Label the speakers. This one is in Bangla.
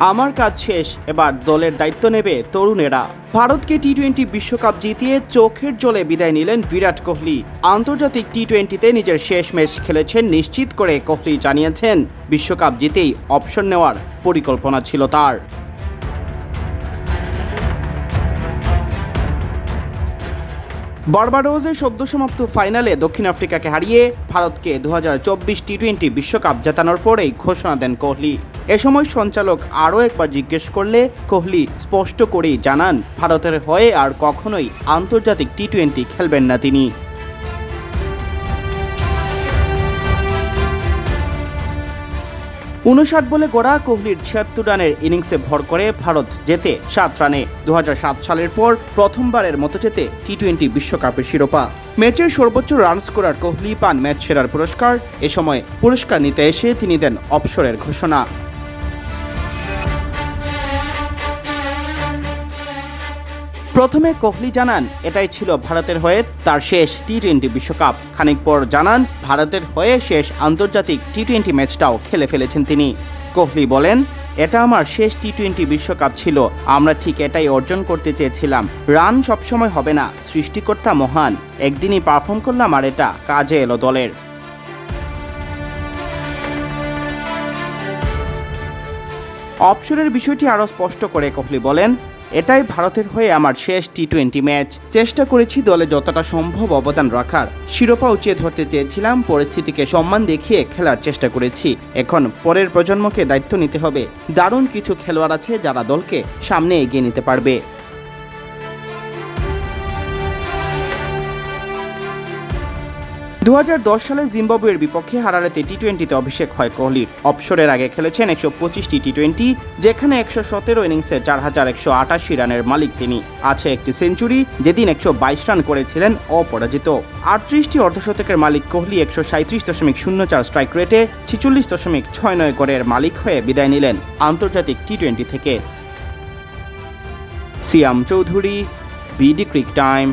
Speaker 1: আমার কাজ শেষ, এবার দলের দায়িত্ব নেবে তরুণেরা। ভারতকে টি টোয়েন্টি বিশ্বকাপ জিতিয়ে চোখের জলে বিদায় নিলেন বিরাট কোহলি। আন্তর্জাতিক টি টোয়েন্টিতে নিজের শেষ ম্যাচ খেলেছেন নিশ্চিত করে কোহলি জানিয়েছেন, বিশ্বকাপ জিতেই অপশন নেওয়ার পরিকল্পনা ছিল তার। বার্বাডোজে সদ্য সমাপ্ত ফাইনালে দক্ষিণ আফ্রিকাকে হারিয়ে ভারতকে দু টি টোয়েন্টি বিশ্বকাপ জেতানোর পরেই ঘোষণা দেন কোহলি। এ সময় সঞ্চালক আরও একবার জিজ্ঞেস করলে, কোহলি স্পষ্ট করেই জানান, ভারতের হয়ে আর কখনোই আন্তর্জাতিক টি টোয়েন্টি খেলবেন না তিনি। উনষাট বলে গড়া কোহলির ছিয়াত্তর রানের ইনিংসে ভর করে ভারত জেতে সাত রানে। দু হাজার সাত সালের পর প্রথমবারের মতো জেতে টি টোয়েন্টি বিশ্বকাপের শিরোপা। ম্যাচের সর্বোচ্চ রান স্কোরার কোহলি পান ম্যাচ সেরার পুরস্কার। এ সময় পুরস্কার নিতে এসে তিনি দেন অবসরের ঘোষণা। প্রথমে কোহলি জানান, এটাই ছিল ভারতের হয়ে তার শেষ টি টোয়েন্টি বিশ্বকাপ। খানিক পর জানান, ভারতের হয়ে শেষ আন্তর্জাতিক টি টোয়েন্টি ম্যাচটাও খেলে ফেলেছেন তিনি। কোহলি বলেন, এটা আমার শেষ টি টোয়েন্টি বিশ্বকাপ ছিল। আমরা ঠিক এটাই অর্জন করতে চেয়েছিলাম। রান সবসময় হবে না। সৃষ্টিকর্তা মহান। একদিনই পারফর্ম করলাম আর এটা কাজে এলো দলের। অপসরের বিষয়টি আরও স্পষ্ট করে কোহলি বলেন এটাই ভারতের হয়ে আমার শেষ টি টোয়েন্টি ম্যাচ। চেষ্টা করেছি দলে যতটা সম্ভব অবদান রাখার। শিরোপা উঁচিয়ে ধরতে চেয়েছিলাম, পরিস্থিতিকে সম্মান দেখিয়ে খেলার চেষ্টা করেছি। এখন পরের প্রজন্মকে দায়িত্ব নিতে হবে। দারুণ কিছু খেলোয়াড় আছে যারা দলকে সামনে এগিয়ে নিতে পারবে। দু হাজার দশ সালে জিম্বাবুয়ের বিপক্ষে হারারেতে টি টোয়েন্টিতে অভিষেক হয় কোহলির অবসরের আগে খেলেছেন একশো পঁচিশটি টি টোয়েন্টি যেখানে একশো সতেরো ইনিংসে চার হাজার একশো আটাশি রানের মালিক তিনি। আছে একটি সেঞ্চুরি, যেদিন একশো বাইশ রান করেছিলেন অপরাজিত। আটত্রিশটি অর্ধশতকের মালিক কোহলি একশো সাঁত্রিশ দশমিক শূন্য চার স্ট্রাইক রেটে ছিচল্লিশ দশমিক ছয় নয় গড়ের মালিক হয়ে বিদায় নিলেন আন্তর্জাতিক টি টোয়েন্টি থেকে। Siam Chowdhury, BD cric time.